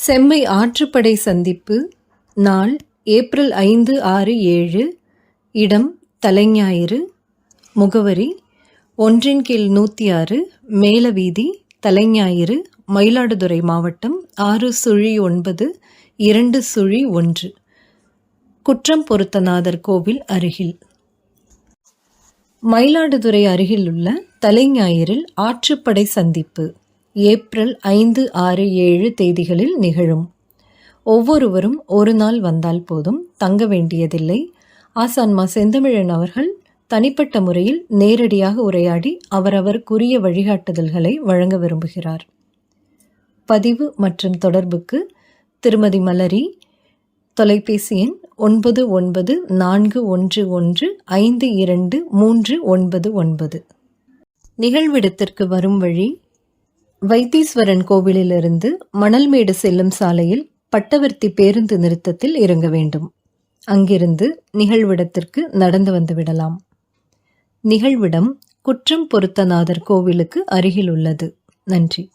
செம்மை ஆற்றுப்படை சந்திப்பு நாள் ஏப்ரல் ஐந்து ஆறு ஏழு இடம் தலைஞாயிறு முகவரி ஒன்றின் கீழ் நூற்றி ஆறு மேலவீதி தலைஞாயிறு மயிலாடுதுறை மாவட்டம் ஆறு சுழி ஒன்பது இரண்டு சுழி ஒன்று. குற்றம் பொருத்தநாதர் கோவில் அருகில். மயிலாடுதுறை அருகிலுள்ள தலைஞாயிறில் ஆற்றுப்படை சந்திப்பு. ஏப்ரல் ஐந்து ஆறு ஏழு தேதிகளில் நிகழும். ஒவ்வொருவரும் ஒரு நாள் வந்தால் போதும் தங்க வேண்டியதில்லை. ஆசான்மா செந்தமிழன் அவர்கள் தனிப்பட்ட முறையில் நேரடியாக உரையாடி அவரவருக்குரிய வழிகாட்டுதல்களை வழங்க விரும்புகிறார். பதிவு மற்றும் தொடர்புக்கு திருமதி மலரி தொலைபேசி எண் ஒன்பது ஒன்பது நான்கு ஒன்று ஒன்று ஐந்து இரண்டு மூன்று ஒன்பது ஒன்பது. நிகழ்விடத்திற்கு வரும் வழி வைத்தீஸ்வரன் கோவிலிலிருந்து மணல்மேடு செல்லும் சாலையில் பட்டவர்த்தி பேருந்து நிறுத்தத்தில் இறங்க வேண்டும். அங்கிருந்து நிகழ்விடத்திற்கு நடந்து வந்துவிடலாம் நிகழ்விடம் குற்றம் பொருத்தநாதர் கோவிலுக்கு அருகில் உள்ளது. நன்றி.